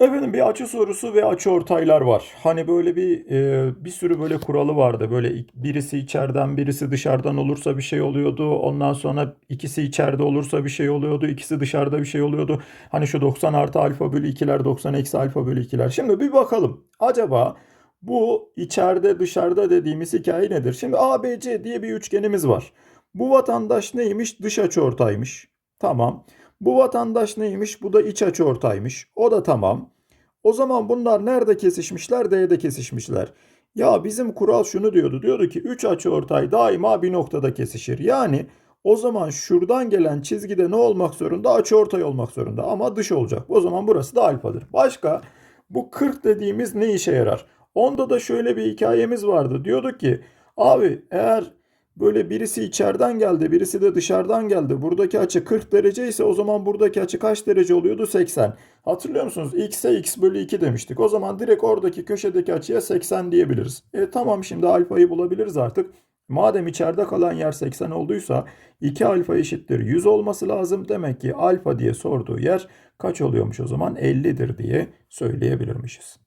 Efendim bir açı sorusu ve açı ortaylar var. Hani böyle bir e, bir sürü böyle kuralı vardı. Böyle birisi içeriden birisi dışarıdan olursa bir şey oluyordu. Ondan sonra ikisi içeride olursa bir şey oluyordu. İkisi dışarıda bir şey oluyordu. Hani şu 90 artı alfa bölü 2'ler 90 eksi alfa bölü 2'ler. Şimdi bir bakalım. Acaba bu içeride dışarıda dediğimiz hikaye nedir? Şimdi ABC diye bir üçgenimiz var. Bu vatandaş neymiş? Dış açıortaymış. Tamam. Bu vatandaş neymiş? Bu da iç açıortaymış. O da tamam. O zaman bunlar nerede kesişmişler? D'de kesişmişler. Ya bizim kural şunu diyordu. Diyordu ki 3 açıortay daima bir noktada kesişir. Yani o zaman şuradan gelen çizgide ne olmak zorunda? Açıortay olmak zorunda ama dış olacak. O zaman burası da alfadır. Başka bu 40 dediğimiz ne işe yarar? Onda da şöyle bir hikayemiz vardı. Diyorduk ki abi eğer böyle birisi içeriden geldi, birisi de dışarıdan geldi. Buradaki açı 40 derece ise o zaman buradaki açı kaç derece oluyordu? 80. Hatırlıyor musunuz? X'e x bölü 2 demiştik. O zaman direkt oradaki köşedeki açıya 80 diyebiliriz. E tamam şimdi alfayı bulabiliriz artık. Madem içeride kalan yer 80 olduysa 2 alfa eşittir 100 olması lazım. Demek ki alfa diye sorduğu yer kaç oluyormuş o zaman? 50'dir diye söyleyebilirmişiz.